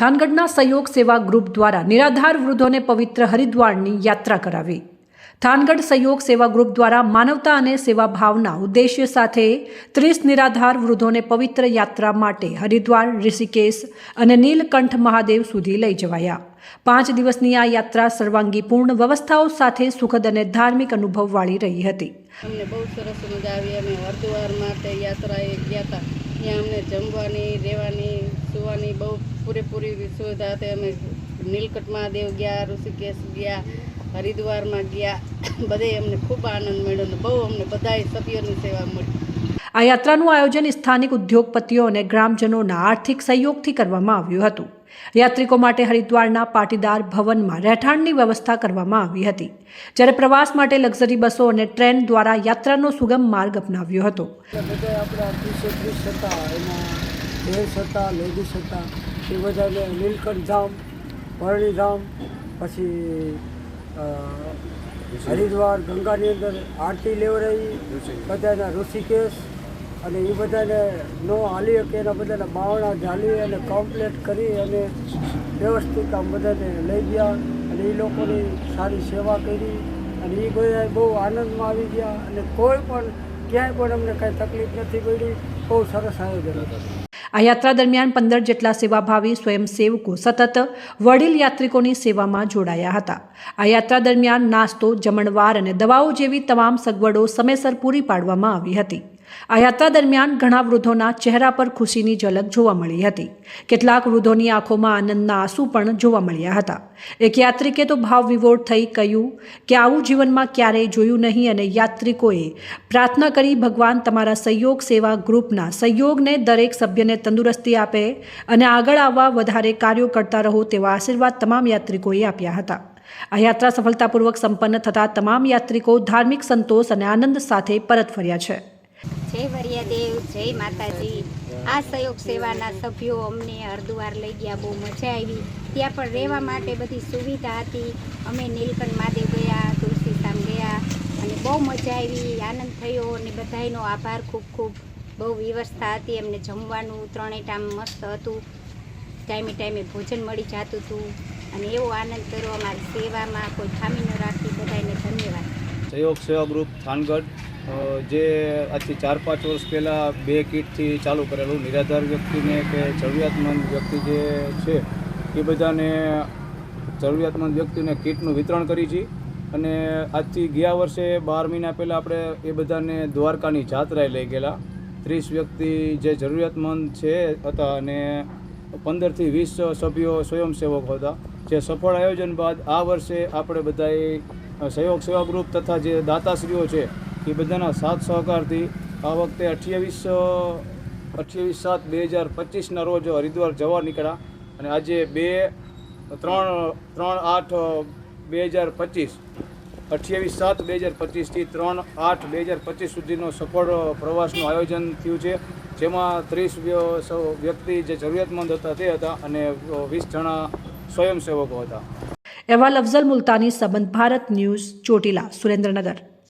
થાનગઢના સહયોગ સેવા ગ્રુપ દ્વારા નિરાધાર વૃદ્ધોને પવિત્ર હરિદ્વારની યાત્રા કરાવી. થાનગઢ સહયોગ સેવા ગ્રુપ દ્વારા માનવતા અને સેવા ભાવના ઉદ્દેશ્ય સાથે ત્રીસ નિરાધાર વૃદ્ધોને પવિત્ર યાત્રા માટે હરિદ્વાર, ઋષિકેશ અને નીલકંઠ મહાદેવ સુધી લઈ જવાયા. પાંચ દિવસની આ યાત્રા સર્વાંગી પૂર્ણ વ્યવસ્થાઓ સાથે સુખદ અને ધાર્મિક અનુભવવાળી રહી હતી. અમને બહુ સરસ મજા આવી. અને હરિદ્વાર માટે યાત્રાએ ગયા હતા. ત્યાં અમને જમવાની, રહેવાની પૂરેપૂરી સુવિધા હતી અમે નીલકંઠ મહાદેવ ગયા ઋષિકેશ ગયા હરિદ્વારમાં ગયા. બધે અમને ખૂબ આનંદ મળ્યો અને બહુ અમને બધાય સભ્યોની સેવા મળી. આ યાત્રાનું આયોજન સ્થાનિક ઉદ્યોગપતિઓ અને ગ્રામજનોના આર્થિક સહયોગથી કરવામાં આવ્યું હતું. યાત્રિકો માટે હરિદ્વારના પાટીદાર ભવનમાં રહેઠાણની વ્યવસ્થા કરવામાં આવી હતી. જ્યારે પ્રવાસ માટે લક્ઝરી બસો અને ટ્રેન દ્વારા યાત્રાનો સુગમ માર્ગ અપનાવ્યો હતો. બધા આપણા હતા એમાં લેડીઝ હતા એ બધાને નીલકંઠ ધામ પરણી ધામ પછી હરિદ્વાર ગંગાની અંદર આરતી લેવડાવી બધાના ઋષિકેશ અને એ બધાને ન હાલી શકે એના બધાના બાવણા ઝાલી અને કમ્પ્લેટ કરી અને વ્યવસ્થિત આમ બધાને લઈ ગયા અને એ લોકોની સારી સેવા કરી. અને એ બધા બહુ આનંદમાં આવી ગયા અને કોઈ પણ ક્યાંય પણ અમને કાંઈ તકલીફ નથી પડી. બહુ સરસ આયોજન હતું. આ યાત્રા દરમિયાન પંદર જેટલા સેવાભાવી સ્વયંસેવકો સતત વડીલ યાત્રિકોની સેવામાં જોડાયા હતા. આ યાત્રા દરમિયાન નાસ્તો, જમણવાર અને દવાઓ જેવી તમામ સગવડો સમયસર પૂરી પાડવામાં આવી હતી. આ યાત્રા દરમિયાન ઘણા વૃદ્ધોના ચહેરા પર ખુશીની ઝલક જોવા મળી હતી. કેટલાક વૃદ્ધોની આંખોમાં આનંદના આંસુ પણ જોવા મળ્યા હતા. એક યાત્રિકે તો ભાવ વિવોળ થઈ કહ્યું કે આવું જીવનમાં ક્યારેય જોયું નહીં અને યાત્રિકોએ પ્રાર્થના કરી, ભગવાન, તમારા સહયોગ સેવા ગ્રુપના સહયોગને દરેક સભ્યને તંદુરસ્તી આપે અને આગળ આવવા વધારે કાર્યો કરતા રહો તેવા આશીર્વાદ તમામ યાત્રિકોએ આપ્યા હતા. આ યાત્રા સફળતાપૂર્વક સંપન્ન થતાં તમામ યાત્રિકો ધાર્મિક સંતોષ અને આનંદ સાથે પરત ફર્યા છે. જય વરિયાદેવ, જય માતાજી. આ સહયોગ સેવાના સભ્યો અમને હરિદ્વાર લઈ ગયા, બહુ મજા આવી. ત્યાં પણ રહેવા માટે બધી સુવિધા હતી. અમે નીલકંઠ મહાદેવ ગયા તુલસીધામ ગયા અને બહુ મજા આવી, આનંદ થયો અને બધાયનો આભાર ખૂબ ખૂબ. બહુ વ્યવસ્થા હતી એમને જમવાનું ત્રણેય ટાઈમ મસ્ત હતું. ટાઈમે ટાઈમે ભોજન મળી જતું હતું અને એવો આનંદ કર્યો અમારી સેવામાં, કોઈ ખામી ન રાખી બધાને ધન્યવાદ. સહયોગ સેવા ગ્રુપ થાનગઢ. જે આજથી ચાર પાંચ વર્ષ પહેલાં બે કીટથી ચાલુ કરેલું, નિરાધાર વ્યક્તિને કે જરૂરિયાતમંદ વ્યક્તિ જે છે, એ બધાને જરૂરિયાતમંદ વ્યક્તિને કીટનું વિતરણ કરી છે. અને આજથી ગયા વર્ષે બાર મહિના પહેલાં આપણે એ બધાને દ્વારકાની જાત્રાએ લઈ ગયેલા. ત્રીસ વ્યક્તિ જે જરૂરિયાતમંદ છે હતા અને પંદરથી વીસ સભ્યો સ્વયંસેવકો હતા. જે સફળ આયોજન બાદ આ વર્ષે આપણે બધાએ સહયોગ સેવા ગ્રુપ તથા જે દાતાશ્રીઓ છે એ બધાના સાથ સહકારથી આ વખતે અઠ્યાવીસ અઠ્યાવીસ સાત બે હજાર પચીસના રોજ હરિદ્વાર જવા નીકળ્યા અને આજે બે, ત્રણ ત્રણ આઠ બે હજાર પચીસ, અઠ્યાવીસ સાત બે હજાર પચીસથી ત્રણ આઠ બે હજાર પચીસ સુધીનો સફળ પ્રવાસનું આયોજન થયું છે. જેમાં ત્રીસ વ્યક્તિ જે જરૂરિયાતમંદ હતા તે હતા અને વીસ જણા સ્વયંસેવકો હતા. અહેવાલ અફઝલ મુલતાની સંબંધ ભારત ન્યૂઝ ચોટીલા, સુરેન્દ્રનગર.